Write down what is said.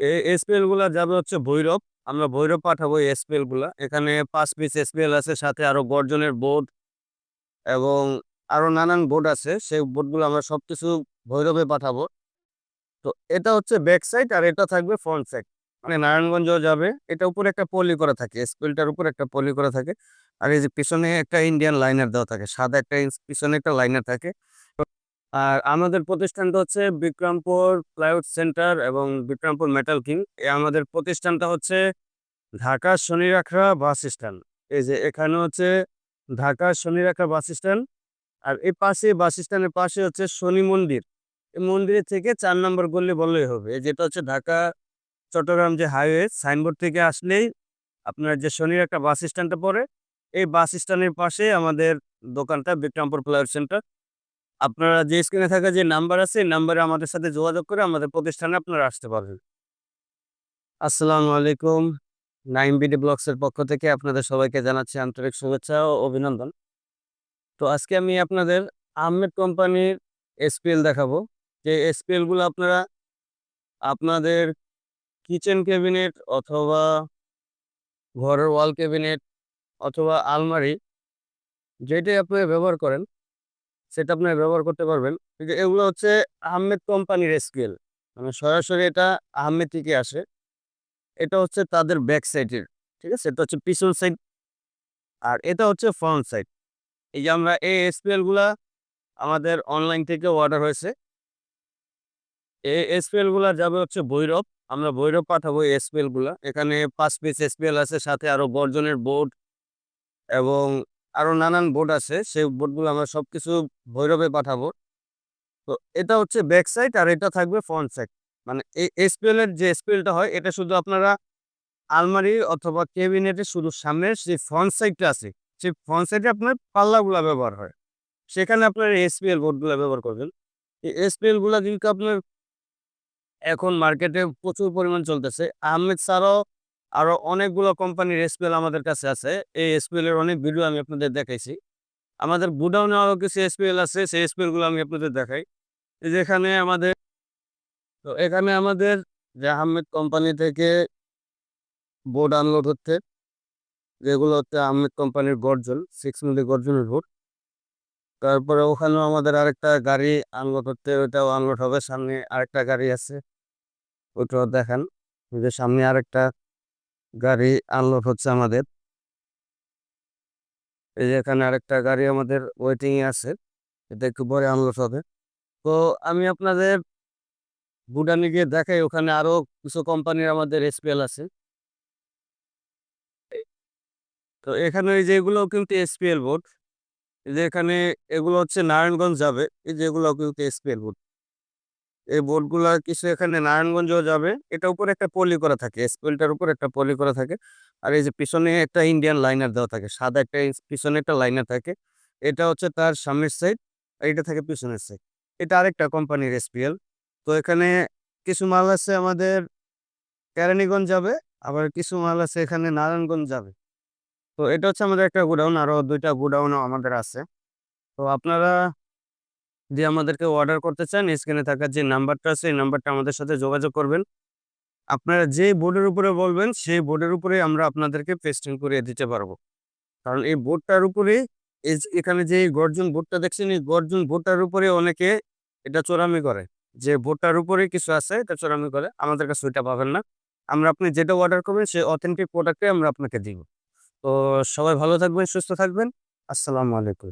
এই এসপিএলগুলা যাবে হচ্ছে ভৈরব। আমরা ভৈরব পাঠাবো এই এসপিএলগুলা। এখানে পাঁচ পিস এসপিএল আছে, সাথে আরও গর্জনের বোর্ড এবং আরও নানান বোর্ড আছে। সেই বোর্ডগুলো আমরা সবকিছু ভৈরবে পাঠাবো। তো এটা হচ্ছে ব্যাক সাইড আর এটা থাকবে ফ্রন্ট সাইড মানে নারায়ণগঞ্জ যাবে। এটা উপরে একটা পলি করা থাকে স্পিলটার উপর একটা পলি করা থাকে। আর এই যে পিছনে একটা ইন্ডিয়ান লাইনার দেওয়া থাকে, সাদা একটা পিছনে একটা লাইনার থাকে। আর আমাদের প্রতিষ্ঠানটা হচ্ছে বিক্রমপুর প্লাইউড সেন্টার এবং বিক্রমপুর মেটাল কিং। আমাদের প্রতিষ্ঠানটা হচ্ছে ঢাকা শনিরাখড়া বাস স্ট্যান্ড। এই যে এখানে হচ্ছে ঢাকা শনিরাখড়া বাস স্ট্যান্ড আর এই পাশে বাস স্ট্যান্ডের পাশে হচ্ছে শনি মন্দির। এই মন্দিরের থেকে চার নম্বর গলি বললেই হবে। যেটা হচ্ছে ঢাকা, চট্টগ্রাম যে হাইওয়ে, সাইনবোর্ড থেকে আসলেই আপনার যে শনির একটা বাস স্ট্যান্ডটা পড়ে, এই বাস স্ট্যান্ডের পাশে আমাদের দোকানটা বিক্রমপুর ফ্লাইওভার সেন্টার। আপনারা যে স্ক্রিনে থাকা যে নাম্বার আছে নাম্বারে আমাদের সাথে যোগাযোগ করে আমাদের প্রতিষ্ঠানে আপনারা আসতে পারবেন। আসসালামু আলাইকুম। নাইম বিডি ব্লগসের পক্ষ থেকে আপনাদের সবাইকে জানাচ্ছি আন্তরিক শুভেচ্ছা ও অভিনন্দন। তো আজকে আমি আপনাদের আহমেদ কোম্পানির এসপিএল দেখাবো। যে এসপিএলগুলো আপনারা আপনাদের কিচেন ক্যাবিনেট অথবা ঘরের ওয়াল ক্যাবিনেট অথবা আলমারি যেটাই আপনি ব্যবহার করেন সেটা আপনি ব্যবহার করতে পারবেন। কিন্তু এগুলো হচ্ছে আহমেদ কোম্পানির স্কেল মানে সরাসরি এটা আহমেদ থেকে আসে। এটা হচ্ছে তাদের ব্যাক সাইডের ঠিক আছে? এটা হচ্ছে পিছন সাইড আর এটা হচ্ছে ফ্রন্ট সাইড এই যে আমরা এই এসপিএলগুলা আমাদের অনলাইন থেকে অর্ডার হয়েছে। এই এসপিএলগুলা যাবে হচ্ছে ভৈরব। আমরা ভৈরব পাঠাবো এই এসপিএলগুলা। এখানে পাঁচ পিস এসপিএল আছে, সাথে আরও বর্জনের বোর্ড এবং আরও নানান বোর্ড আছে, সেই বোর্ডগুলো আমরা সবকিছু ভৈরবে পাঠাবো। তো এটা হচ্ছে ব্যাক সাইড আর এটা থাকবে ফ্রন্ট সাইড মানে এই এসপিএল এর যে এসপিএলটা হয়, এটা শুধু আপনারা আলমারি অথবা কেবিনেটে শুধু সামনের যে ফ্রন্ট সাইডটা আছে, সেই ফ্রন্ট সাইডে আপনার পাল্লাগুলা ব্যবহার হয়। সেখানে আপনার এসপিএল বোর্ডগুলো ব্যবহার করবেন। এই এসপিএলগুলা কিন্তু আপনার এখন মার্কেটে প্রচুর পরিমাণ চলতেছে। আহমেদ ছাড়াও আরও অনেকগুলো কোম্পানির এসপিএল আমাদের কাছে আছে। এই এসপিএল এর অনেক ভিডিও আমি আপনাদের দেখাইছি। আমাদের গুডাউনে আরও কিছু এসপিএল আছে, সেই এসপিএলগুলো আমি আপনাদের দেখাই। যেখানে আমাদের, তো এখানে আমাদের আহমেদ কোম্পানি থেকে বোর্ড আনলোড হচ্ছে। যেগুলো হচ্ছে আহমেদ কোম্পানির গর্জন সিক্স মিলি গর্জনের বোর্ড তারপরে ওখানেও আমাদের আরেকটা গাড়ি আনলোড হচ্ছে ওইটাও আনলোড হবে। সামনে আরেকটা গাড়ি আছে ওইটাও দেখান। যে সামনে আরেকটা গাড়ি আনলোড হচ্ছে আমাদের। এই যে এখানে আরেকটা গাড়ি আমাদের ওয়েটিং এ আছে, এটা একটু পরে আনলোড হবে। তো আমি আপনাদের বুডানি গিয়ে দেখাই, ওখানে আরও কিছু কোম্পানির আমাদের এসপিএল আছে। তো এখানে এই যেগুলো কিন্তু এসপিএল বোর্ড যে এখানে এগুলো হচ্ছে নারায়ণগঞ্জ যাবে, এই যেগুলো কিন্তু এসপিএল বোর্ড এই বোর্ডগুলো কিছু এখানে নারায়ণগঞ্জও যাবে। এটা উপরে একটা পলি করা থাকে এসপিএলটার উপর একটা পলি করা থাকে। আর এই যে পিছনে একটা ইন্ডিয়ান লাইনার দেওয়া থাকে, সাদা একটা পিছনে একটা লাইনার থাকে। এটা হচ্ছে তার সামনের সাইড এটা থাকে পিছনের সাইড এটা আরেকটা কোম্পানির এসপিএল তো এখানে কিছু মাল আছে আমাদের কেরানীগঞ্জ যাবে, আবার কিছু মাল আছে এখানে নারায়ণগঞ্জ যাবে। তো এটা হচ্ছে আমাদের একটা গোডাউন, আরও দুইটা গোডাউনও আমাদের আছে। তো আপনারা যদি আমাদেরকে অর্ডার করতে চান স্ক্রিনে থাকা যে নাম্বারটা আছে, এই নাম্বারটা আমাদের সাথে যোগাযোগ করবেন। আপনারা যে বোর্ডের উপরে বলবেন, সেই বোর্ডের উপরে আমরা আপনাদেরকে পেস্টিং করে দিতে পারব। কারণ এই বোর্ডটার উপরে এখানে যে গর্জন বোর্ডটা দেখছেন, এই গর্জন বোর্ডটার উপরে অনেকে এটা চোরামি করে। যে বোর্ডটার উপরে কিছু আছে, এটা চোরামি করে, আমাদের কাছে ওইটা পাবেন না। আমরা আপনি যেটা অর্ডার করবেন, সেই অথেন্টিক প্রোডাক্টে আমরা আপনাকে দিব। তো সবাই ভালো থাকবেন, সুস্থ থাকবেন। আসসালামু আলাইকুম।